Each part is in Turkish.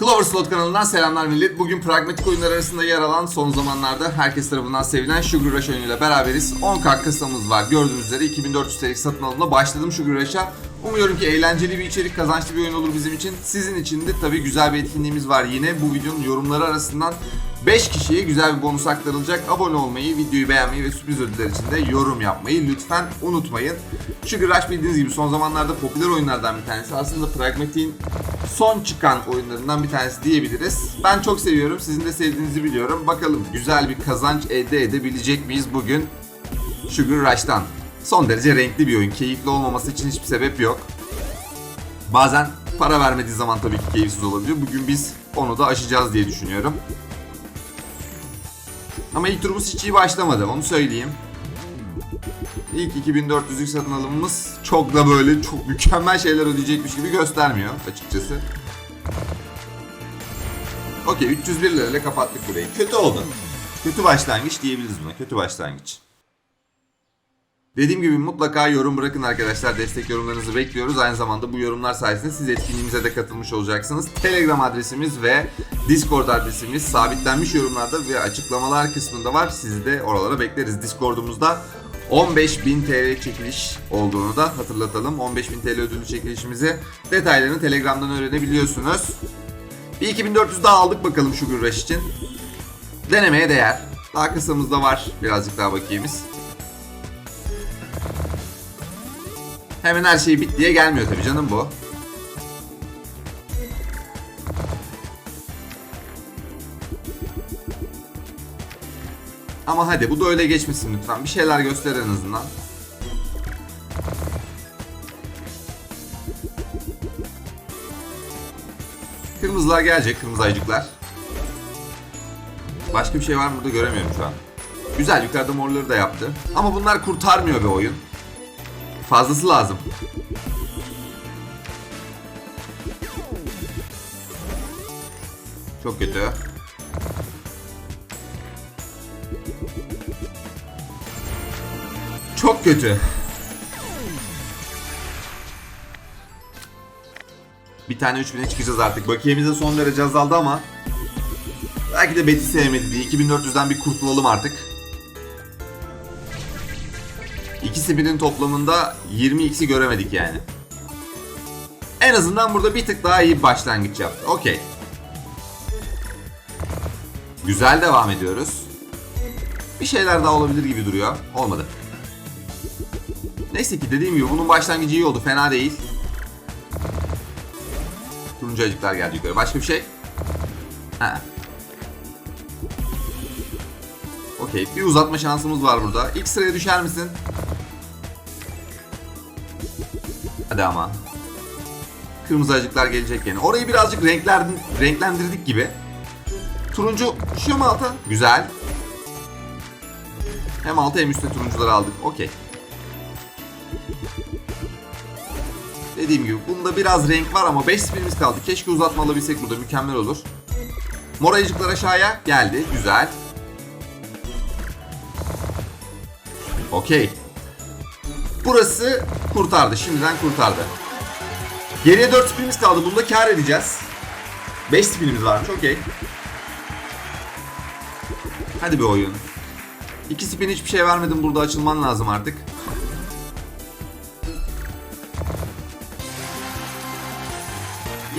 Clover Slot kanalından selamlar millet. Bugün pragmatik oyunlar arasında yer alan son zamanlarda herkes tarafından sevilen Sugar Rush oyunuyla beraberiz. 10k kasamız var. Gördüğünüz üzere 2400 TL'lik satın alımla başladım Sugar Rush'a. Umuyorum ki eğlenceli bir içerik, kazançlı bir oyun olur bizim için. Sizin için de tabii güzel bir etkinliğimiz var yine. Bu videonun yorumları arasından 5 kişiye güzel bir bonus aktarılacak. Abone olmayı, videoyu beğenmeyi ve sürpriz ödüller için de yorum yapmayı lütfen unutmayın. Sugar Rush bildiğiniz gibi son zamanlarda popüler oyunlardan bir tanesi. Aslında Pragmatik'in son çıkan oyunlarından bir tanesi diyebiliriz. Ben çok seviyorum. Sizin de sevdiğinizi biliyorum. Bakalım güzel bir kazanç elde edebilecek miyiz bugün Sugar Rush'tan. Son derece renkli bir oyun. Keyifli olmaması için hiçbir sebep yok. Bazen para vermediği zaman tabii ki keyifsiz olabiliyor. Bugün biz onu da aşacağız diye düşünüyorum. Ama ilk turumuz hiç iyi başlamadı. Onu söyleyeyim. İlk 2400'lük satın alımımız çok da böyle çok mükemmel şeyler ödeyecekmiş gibi göstermiyor açıkçası. Okey 301 lirayla kapattık burayı. Kötü oldu. Kötü başlangıç diyebiliriz buna. Kötü başlangıç. Dediğim gibi mutlaka yorum bırakın arkadaşlar. Destek yorumlarınızı bekliyoruz. Aynı zamanda bu yorumlar sayesinde siz etkinliğimize de katılmış olacaksınız. Telegram adresimiz ve Discord adresimiz sabitlenmiş yorumlarda ve açıklamalar kısmında var. Sizi de oralara bekleriz. Discord'umuzda 15.000 TL çekiliş olduğunu da hatırlatalım. 15.000 TL ödüllü çekilişimizi detaylarını Telegram'dan öğrenebiliyorsunuz. Bir 2400 daha aldık bakalım şu Rush için. Denemeye değer. Daha kısamızda var birazcık daha bakiyemiz. Hemen her şey bit diye gelmiyor tabii canım bu. Ama hadi bu da öyle geçmesin lütfen. Bir şeyler göster en azından. Kırmızılar gelecek, kırmızı ayıcıklar. Başka bir şey var mı burada göremiyorum şu an. Güzel yukarıda morları da yaptı. Ama bunlar kurtarmıyor be oyun. Fazlası lazım. Çok kötü. Kötü. Bir tane 3000'e çıkacağız artık. Bakiyemize son derece azaldı ama belki de Betty sevmedi diye 2400'den bir kurtulalım artık. İkisi birinin toplamında 20x'i göremedik yani. En azından burada bir tık daha iyi bir başlangıç yaptı. Okey. Güzel devam ediyoruz. Bir şeyler daha olabilir gibi duruyor. Olmadı. Neyse ki dediğim gibi bunun başlangıcı iyi oldu. Fena değil. Turuncu acıklar geldi yukarı. Başka bir şey? Ha. Okey. Bir uzatma şansımız var burada. İlk sıraya düşer misin? Hadi ama. Kırmızı acıklar gelecek yani. Orayı birazcık renkler, renklendirdik gibi. Turuncu şu mu alta? Güzel. Hem alta hem üstte turuncuları aldık. Okey. Dediğim gibi bunda biraz renk var ama 5 spinimiz kaldı. Keşke uzatma alabilsek burada mükemmel olur. Mor aşağıya geldi. Güzel. Okey. Burası kurtardı. Şimdiden kurtardı. Geriye 4 spinimiz kaldı. Bunda kar edeceğiz. 5 spinimiz varmış. Okey. Hadi bir oyun. 2 spin hiçbir şey vermedim. Burada açılman lazım artık.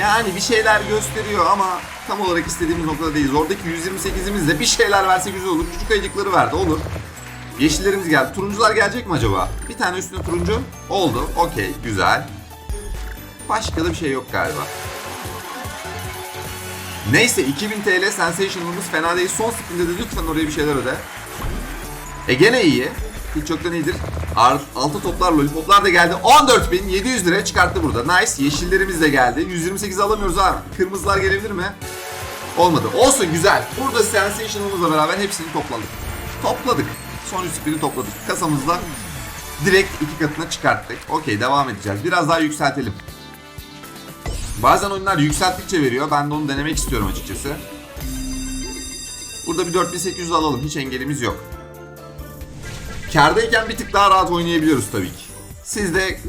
Yani bir şeyler gösteriyor ama tam olarak istediğimiz noktada değiliz. Oradaki 128'imizde bir şeyler verse güzel olur. Küçük ayıcıkları verdi. Olur. Yeşillerimiz geldi. Turuncular gelecek mi acaba? Bir tane üstüne turuncu oldu. Okey, güzel. Başka da bir şey yok galiba. Neyse 2000 TL Sensational'ımız fena değil. Son spinde de lütfen oraya bir şeyler öde. E gene iyi. Hiç çoktan iyidir. Altı toplar lollipoplar da geldi. 14.700 liraya çıkarttı burada. Nice. Yeşillerimiz de geldi. 128 alamıyoruz ha. Kırmızılar gelebilir mi? Olmadı. Olsun güzel. Burada Sensational'ımızla beraber hepsini topladık. Topladık. Son 3 spini topladık. Kasamızda direkt iki katına çıkarttık. Okey devam edeceğiz. Biraz daha yükseltelim. Bazen oyunlar yükselttikçe veriyor. Ben de onu denemek istiyorum açıkçası. Burada bir 4800 alalım. Hiç engelimiz yok. Kardayken bir tık daha rahat oynayabiliyoruz tabii ki. Siz de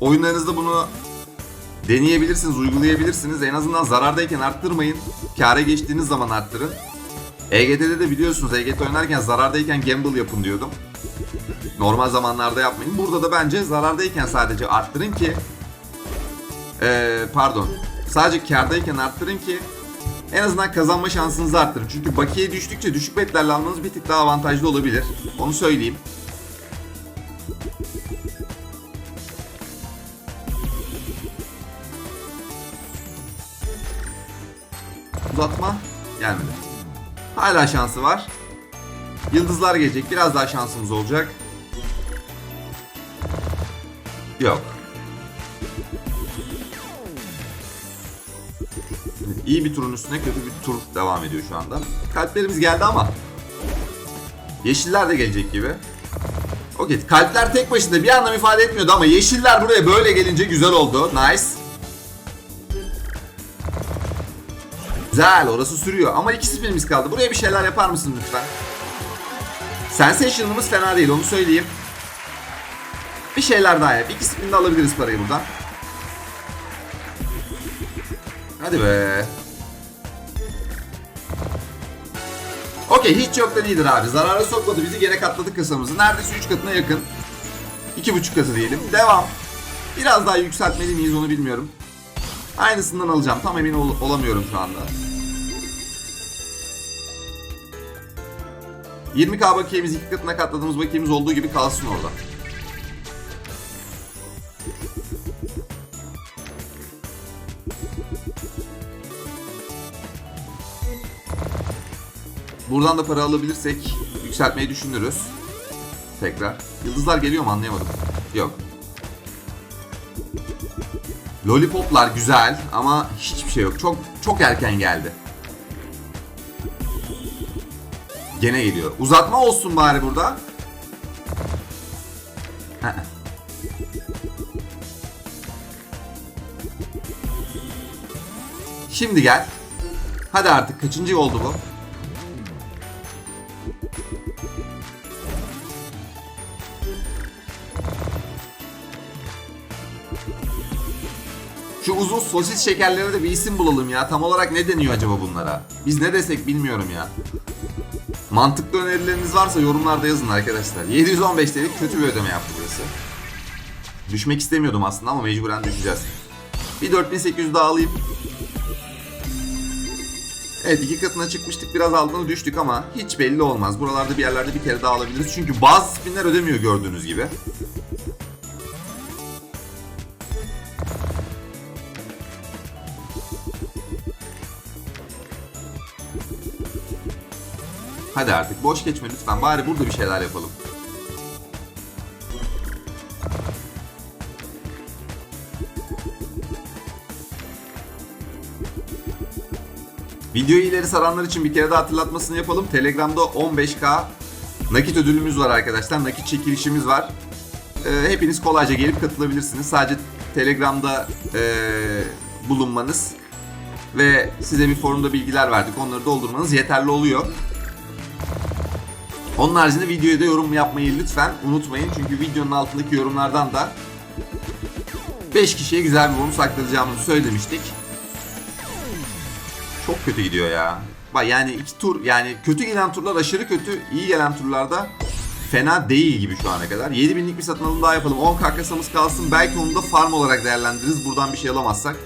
oyunlarınızda bunu Deneyebilirsiniz, uygulayabilirsiniz. En azından zarardayken arttırmayın. Kâra geçtiğiniz zaman arttırın. EGT'de de biliyorsunuz EGT oynarken zarardayken gamble yapın diyordum. Normal zamanlarda yapmayın. Burada da bence zarardayken sadece arttırın ki ee, pardon. Sadece kârdayken arttırın ki en azından kazanma şansınızı arttırın. Çünkü bakiye düştükçe düşük betlerle almanız bir tık daha avantajlı olabilir. Onu söyleyeyim. Uzatma gelmedi. Hala şansı var. Yıldızlar gelecek. Biraz daha şansımız olacak. Yok. İyi bir turun üstüne kötü bir tur devam ediyor şu anda. Kalplerimiz geldi ama yeşiller de gelecek gibi. Okey kalpler tek başına bir anlam ifade etmiyordu ama yeşiller buraya böyle gelince güzel oldu. Nice. Güzel orası sürüyor ama iki spinimiz kaldı. Buraya bir şeyler yapar mısın lütfen? Sensation'ımız fena değil onu söyleyeyim. Bir şeyler daha yap. İki spin de alabiliriz parayı buradan. Hadi be. Okey hiç yoktan iyidir abi. Zarara sokmadı bizi gene katladık kasamızı. Neredeyse 3 katına yakın. 2,5 katı diyelim. Devam. Biraz daha yükseltmeli miyiz onu bilmiyorum. Aynısından alacağım. Tam emin ol- olamıyorum şu anda. 20k bakiyemiz iki katına katladığımız bakiyemiz olduğu gibi kalsın orada. Buradan da para alabilirsek yükseltmeyi düşünürüz. Tekrar. Yıldızlar geliyor mu anlayamadım. Yok. Lollipoplar güzel ama hiçbir şey yok. Çok çok erken geldi. Gene geliyor. Uzatma olsun bari burada. Şimdi gel. Hadi artık kaçıncı oldu bu? Şu uzun sosis şekerlere de bir isim bulalım ya. Tam olarak ne deniyor acaba bunlara? Biz ne desek bilmiyorum ya. Mantıklı önerileriniz varsa yorumlarda yazın arkadaşlar. 715 dedik kötü bir ödeme yaptı burası. Düşmek istemiyordum aslında ama mecburen düşeceğiz. Bir 4800 daha alayım. Evet iki katına çıkmıştık biraz altına düştük ama hiç belli olmaz. Buralarda bir yerlerde bir kere daha alabiliriz. Çünkü bazı spinler ödemiyor gördüğünüz gibi. Hadi artık boş geçme lütfen. Bari burada bir şeyler yapalım. Videoyu ileri saranlar için bir kere daha hatırlatmasını yapalım. Telegram'da 15k nakit ödülümüz var arkadaşlar. Nakit çekilişimiz var. Ee, hepiniz kolayca gelip katılabilirsiniz. Sadece Telegram'da ee, bulunmanız ve size bir forumda bilgiler verdik. Onları doldurmanız yeterli oluyor. Onun haricinde videoya da yorum yapmayı lütfen unutmayın. Çünkü videonun altındaki yorumlardan da 5 kişiye güzel bir bonus aktaracağımızı söylemiştik. Çok kötü gidiyor ya. Bak yani iki tur yani kötü gelen turlar aşırı kötü, iyi gelen turlarda fena değil gibi şu ana kadar. 7000'lik bir satın alım daha yapalım. 10 kasamız kalsın. Belki onu da farm olarak değerlendiririz. Buradan bir şey alamazsak.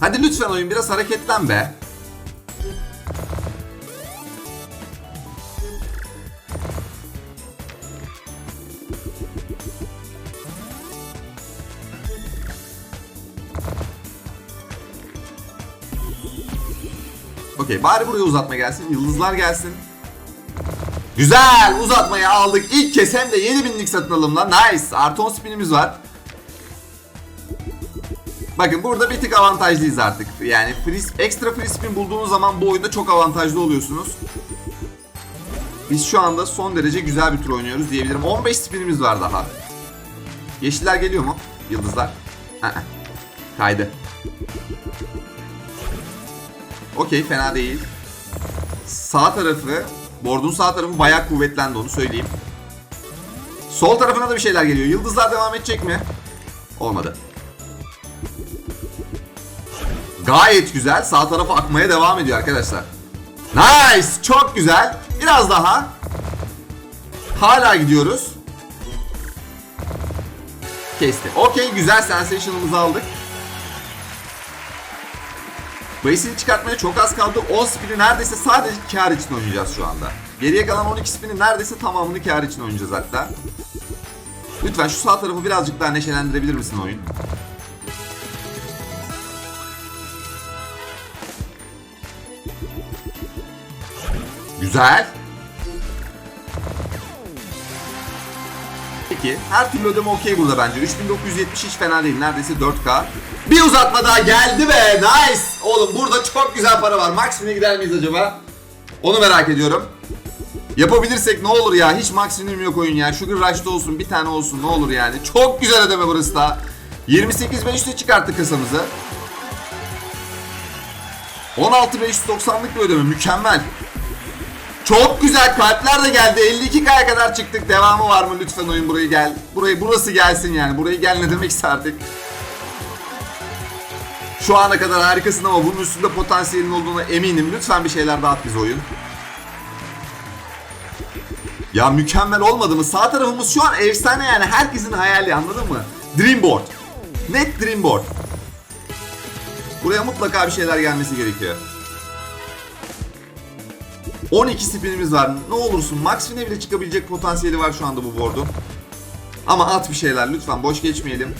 Hadi lütfen oyun biraz hareketlen be. Bari buraya uzatma gelsin. Yıldızlar gelsin. Güzel uzatmayı aldık. İlk kez hem de 7000'lik satın alımla. Nice. Artı 10 spinimiz var. Bakın burada bir tık avantajlıyız artık. Yani free, ekstra free spin bulduğunuz zaman bu oyunda çok avantajlı oluyorsunuz. Biz şu anda son derece güzel bir tur oynuyoruz diyebilirim. 15 spinimiz var daha. Yeşiller geliyor mu? Yıldızlar. Kaydı. Okey fena değil. Sağ tarafı, board'un sağ tarafı bayağı kuvvetlendi onu söyleyeyim. Sol tarafına da bir şeyler geliyor. Yıldızlar devam edecek mi? Olmadı. Gayet güzel. Sağ tarafa akmaya devam ediyor arkadaşlar. Nice. Çok güzel. Biraz daha. Hala gidiyoruz. Kesti. Okey güzel sensation'ımızı aldık. Base'ini çıkartmaya çok az kaldı. 10 spin'i neredeyse sadece kar için oynayacağız şu anda. Geriye kalan 12 spin'i neredeyse tamamını kar için oynayacağız hatta. Lütfen şu sağ tarafı birazcık daha neşelendirebilir misin oyun? Güzel. Peki her türlü ödeme okey burada bence. 3970 hiç fena değil. Neredeyse 4K. Bir uzatma daha geldi be. Nice. Oğlum burada çok güzel para var. Maksimum'a gider miyiz acaba? Onu merak ediyorum. Yapabilirsek ne olur ya. Hiç maksimum yok oyun ya. Sugar Rush'ta olsun bir tane olsun ne olur yani. Çok güzel ödeme burası da. 28.500'e çıkarttık kasamızı. 16.590'lık bir ödeme. Mükemmel. Çok güzel kalpler de geldi. 52K'ya kadar çıktık. Devamı var mı lütfen oyun burayı gel. Burayı burası gelsin yani. Burayı gel ne demekse artık. Şu ana kadar harikasın ama bunun üstünde potansiyelin olduğuna eminim. Lütfen bir şeyler dağıt bize oyun. Ya mükemmel olmadı mı? Sağ tarafımız şu an efsane yani. Herkesin hayali anladın mı? Dreamboard. Net Dreamboard. Buraya mutlaka bir şeyler gelmesi gerekiyor. 12 spinimiz var. Ne olursun max spin'e bile çıkabilecek potansiyeli var şu anda bu board'un. Ama at bir şeyler lütfen boş geçmeyelim.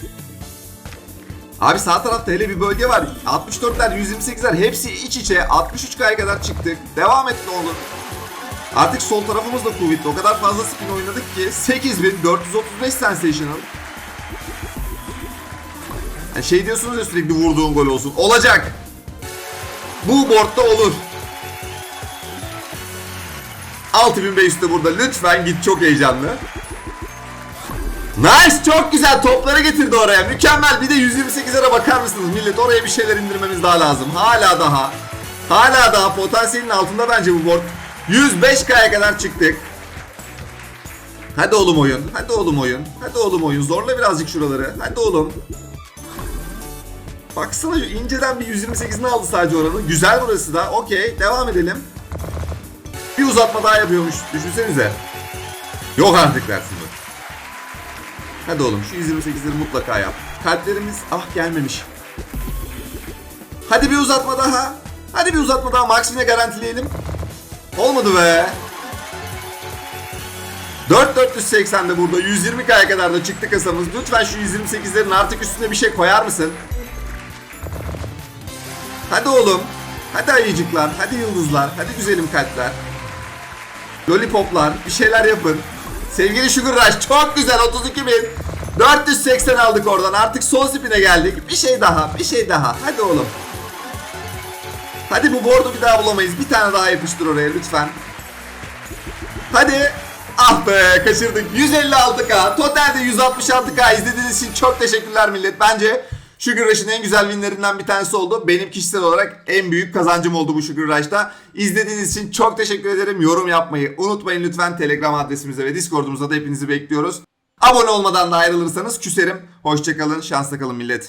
Abi sağ tarafta hele bir bölge var. 64'ler, 128'ler hepsi iç içe. 63K'ya kadar çıktık. Devam et ne olur. Artık sol tarafımız da kuvvetli. O kadar fazla spin oynadık ki 8435 sensational. Yani şey diyorsunuz ya sürekli vurduğun gol olsun. Olacak. Bu boardda olur. 6500 de burada. Lütfen git çok heyecanlı. Nice çok güzel topları getirdi oraya. Mükemmel. Bir de 128'lere bakar mısınız millet? Oraya bir şeyler indirmemiz daha lazım. Hala daha. Hala daha potansiyelin altında bence bu board. 105K'ya kadar çıktık. Hadi oğlum oyun. Hadi oğlum oyun. Hadi oğlum oyun. Zorla birazcık şuraları. Hadi oğlum. Baksana inceden bir 128'ini aldı sadece oranın. Güzel burası da. Okey. Devam edelim. Bir uzatma daha yapıyormuş. Düşünsenize. Yok artık dersin bu. Hadi oğlum şu 128'leri mutlaka yap. Kalplerimiz ah gelmemiş. Hadi bir uzatma daha. Hadi bir uzatma daha. Maksim'e garantileyelim. Olmadı be. 4480'de burada 120K'ya kadar da çıktı kasamız. Lütfen şu 128'lerin artık üstüne bir şey koyar mısın? Hadi oğlum. Hadi ayıcıklar. Hadi yıldızlar. Hadi güzelim kalpler. Lollipoplar. Bir şeyler yapın. Sevgili Sugar Rush çok güzel 32 bin. 480 aldık oradan. Artık son spin'e geldik. Bir şey daha. Bir şey daha. Hadi oğlum. Hadi bu board'u bir daha bulamayız. Bir tane daha yapıştır oraya lütfen. Hadi. Ah be kaçırdık. 156k. Totalde 166k. İzlediğiniz için çok teşekkürler millet. Bence Sugar Rush'ın en güzel winlerinden bir tanesi oldu. Benim kişisel olarak en büyük kazancım oldu bu Sugar Rush'ta. İzlediğiniz için çok teşekkür ederim. Yorum yapmayı unutmayın lütfen. Telegram adresimize ve Discord'umuza da hepinizi bekliyoruz. Abone olmadan da ayrılırsanız küserim. Hoşçakalın, şansla kalın millet.